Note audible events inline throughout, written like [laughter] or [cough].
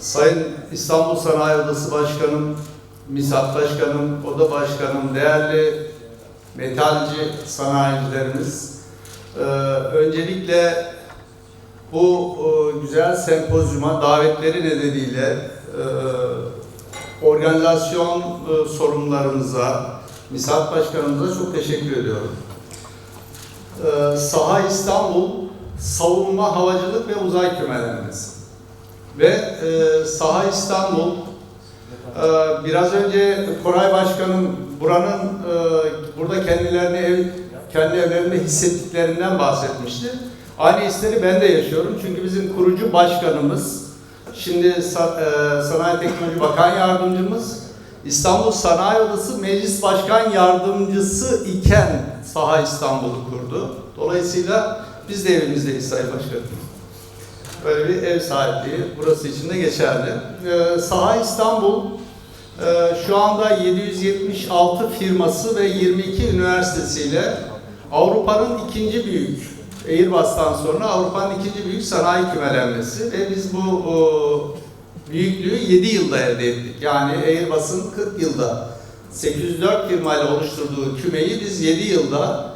Sayın İstanbul Sanayi Odası Başkanım, MİSAT Başkanım, Oda Başkanım, değerli metalci sanayicilerimiz, e, öncelikle bu e, güzel sempozyuma davetleri nedeniyle e, organizasyon e, sorumlularımıza, MİSAT Başkanımıza çok teşekkür ediyorum. E, Saha İstanbul Savunma Havacılık ve Uzay Kümelenmesi ve e, Saha İstanbul e, biraz önce Koray Başkanım buranın e, burada kendilerini ev, kendi evlerinde hissettiklerinden bahsetmişti. Aynı hisleri ben de yaşıyorum çünkü bizim kurucu başkanımız şimdi Sa- e, Sanayi Teknoloji Bakan Yardımcımız İstanbul Sanayi Odası Meclis Başkan Yardımcısı iken Saha İstanbul'u kurdu. Dolayısıyla biz de evimizdeyiz Sayın Başkanım. Böyle bir ev sahipliği burası için de geçerli. Ee, Saha İstanbul e, şu anda 776 firması ve 22 üniversitesiyle Avrupa'nın ikinci büyük Airbus'tan sonra Avrupa'nın ikinci büyük sanayi kümelenmesi ve biz bu o, büyüklüğü 7 yılda elde ettik. Yani Airbus'un 40 yılda 804 firmayla oluşturduğu kümeyi biz 7 yılda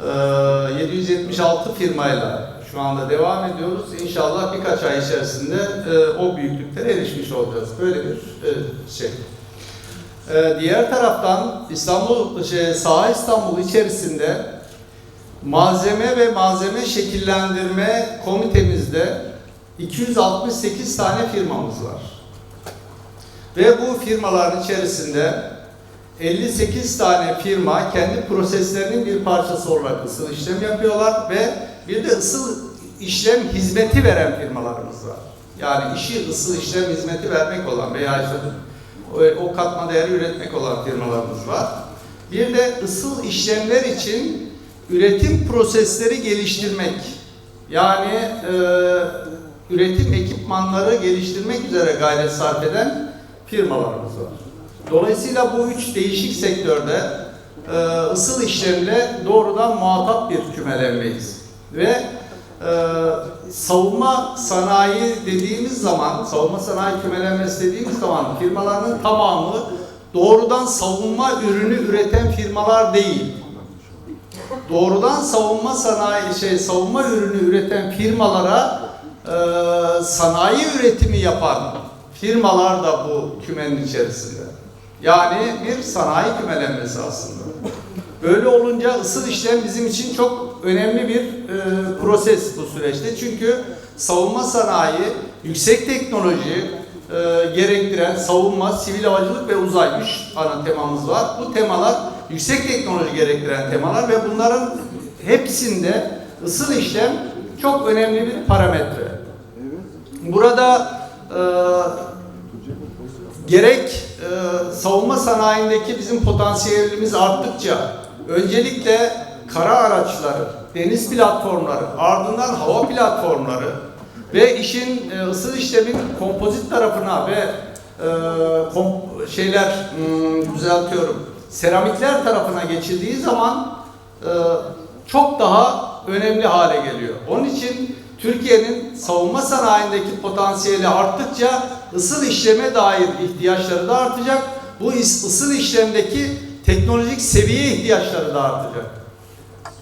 e, 776 firmayla şu anda devam ediyoruz. İnşallah birkaç ay içerisinde e, o büyüklüklere erişmiş olacağız. Böyle bir e, şey. E, diğer taraftan İstanbul, şey, Saha İstanbul içerisinde malzeme ve malzeme şekillendirme komitemizde 268 tane firmamız var. Ve bu firmaların içerisinde 58 tane firma kendi proseslerinin bir parçası olarak ısıl işlem yapıyorlar ve bir de ısıl işlem hizmeti veren firmalarımız var. Yani işi ısıl işlem hizmeti vermek olan veya işte o, katma değeri üretmek olan firmalarımız var. Bir de ısıl işlemler için üretim prosesleri geliştirmek. Yani e, üretim ekipmanları geliştirmek üzere gayret sarf eden firmalarımız var. Dolayısıyla bu üç değişik sektörde e, ısıl işlemle doğrudan muhatap bir kümelenmeyiz. Ve e, savunma sanayi dediğimiz zaman, savunma sanayi kümelenmesi dediğimiz zaman firmaların tamamı doğrudan savunma ürünü üreten firmalar değil. Doğrudan savunma sanayi şey savunma ürünü üreten firmalara e, sanayi üretimi yapan firmalar da bu kümenin içerisinde. Yani bir sanayi kümelenmesi aslında. Böyle olunca ısıl işlem bizim için çok önemli bir e, proses bu süreçte. Çünkü savunma sanayi, yüksek teknoloji e, gerektiren savunma, sivil havacılık ve uzay üç ana temamız var. Bu temalar yüksek teknoloji gerektiren temalar ve bunların hepsinde ısıl işlem çok önemli bir parametre. Burada e, gerek e, savunma sanayindeki bizim potansiyelimiz arttıkça öncelikle kara araçları, deniz platformları, ardından hava platformları ve işin e, ısıl işlemin kompozit tarafına ve e, kom, şeyler hmm, düzeltiyorum seramikler tarafına geçildiği zaman e, çok daha önemli hale geliyor. Onun için Türkiye'nin savunma sanayindeki potansiyeli arttıkça ısıl işleme dair ihtiyaçları da artacak. Bu ısıl işlemdeki teknolojik seviye ihtiyaçları da artacak.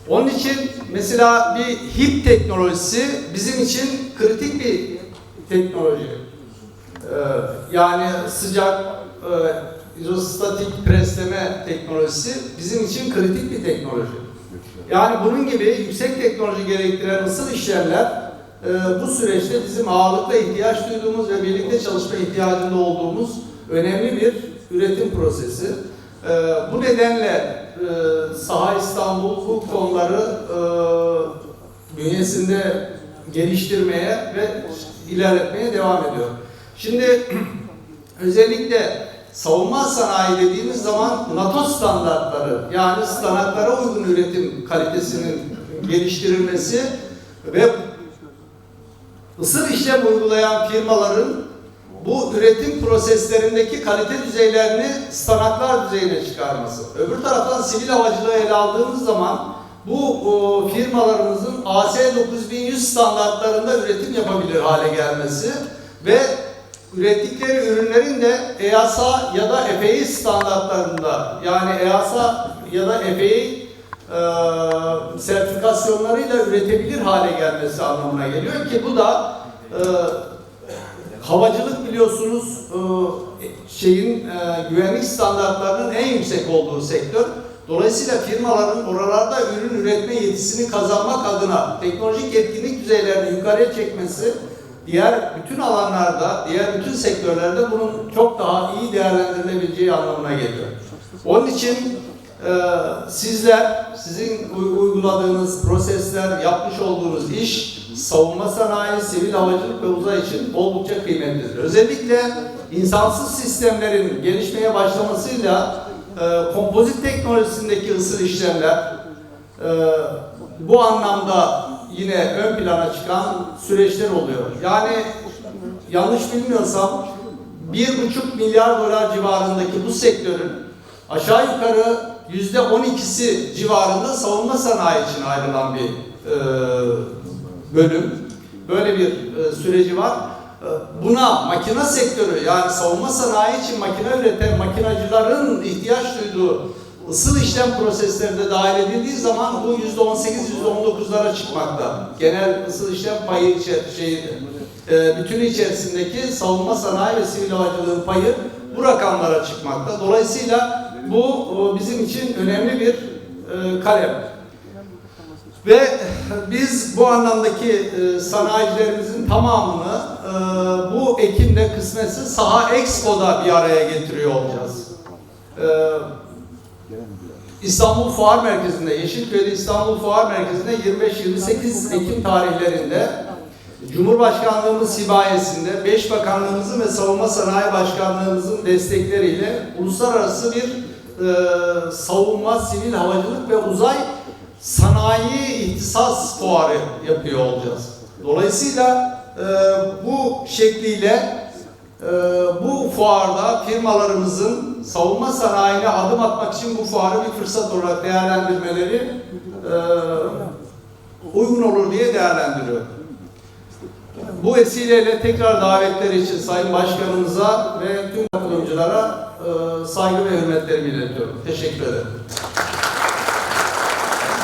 Onun için mesela bir HIP teknolojisi bizim için kritik bir teknoloji. Ee, yani sıcak e, izostatik presleme teknolojisi bizim için kritik bir teknoloji. Yani bunun gibi yüksek teknoloji gerektiren ısıl işlemler e, bu süreçte bizim ağırlıkla ihtiyaç duyduğumuz ve birlikte çalışma ihtiyacında olduğumuz önemli bir üretim prosesi. E, bu nedenle e, Saha İstanbul bu konuları e, bünyesinde geliştirmeye ve ilerletmeye devam ediyor. Şimdi [clears throat] özellikle savunma sanayi dediğimiz zaman NATO standartları yani standartlara uygun üretim kalitesinin geliştirilmesi ve ısır işlem uygulayan firmaların bu üretim proseslerindeki kalite düzeylerini standartlar düzeyine çıkarması. Öbür taraftan sivil havacılığı ele aldığımız zaman bu o, firmalarımızın AS 9100 standartlarında üretim yapabilir hale gelmesi ve ürettikleri ürünlerin de EASA ya da FAI standartlarında yani EASA ya da FAI e, sertifikasyonlarıyla üretebilir hale gelmesi anlamına geliyor ki bu da e, havacılık biliyorsunuz e, şeyin e, güvenlik standartlarının en yüksek olduğu sektör. Dolayısıyla firmaların oralarda ürün üretme yetisini kazanmak adına teknolojik etkinlik düzeylerini yukarıya çekmesi diğer bütün alanlarda, diğer bütün sektörlerde bunun çok daha iyi değerlendirilebileceği anlamına geliyor. Onun için sizler, sizin uy- uyguladığınız prosesler, yapmış olduğunuz iş savunma sanayi, sivil havacılık ve uzay için oldukça kıymetlidir. Özellikle insansız sistemlerin gelişmeye başlamasıyla e, kompozit teknolojisindeki ısıl işlemler e, bu anlamda yine ön plana çıkan süreçler oluyor. Yani yanlış bilmiyorsam bir buçuk milyar dolar civarındaki bu sektörün aşağı yukarı yüzde on ikisi civarında savunma sanayi için ayrılan bir e, bölüm. Böyle bir e, süreci var. E, Buna makine sektörü yani savunma sanayi için makine üreten makinacıların ihtiyaç duyduğu ısıl işlem prosesleri de dahil edildiği zaman bu yüzde on sekiz, yüzde on dokuzlara çıkmakta. Genel ısıl işlem payı içer, şey, e, bütünü içerisindeki savunma sanayi ve sivil havacılığın payı bu rakamlara çıkmakta. Dolayısıyla bu e, bizim için önemli bir e, kalem. Ve biz bu anlamdaki e, sanayicilerimizin tamamını bu Ekim'de kısmetse Saha Expo'da bir araya getiriyor olacağız. İstanbul Fuar Merkezi'nde, Yeşilköy'de İstanbul Fuar Merkezi'nde 25-28 Ekim tarihlerinde Cumhurbaşkanlığımız hibayesinde, beş bakanlığımızın ve Savunma Sanayi Başkanlığımızın destekleriyle uluslararası bir e, savunma, sivil havacılık ve uzay sanayi ihtisas fuarı yapıyor olacağız. Dolayısıyla e, bu şekliyle e, bu fuarda firmalarımızın savunma sanayine adım atmak için bu fuarı bir fırsat olarak değerlendirmeleri e, uygun olur diye değerlendiriyorum. Bu vesileyle tekrar davetleri için Sayın Başkanımıza ve tüm katılımcılara saygı ve hürmetlerimi iletiyorum. Teşekkür ederim.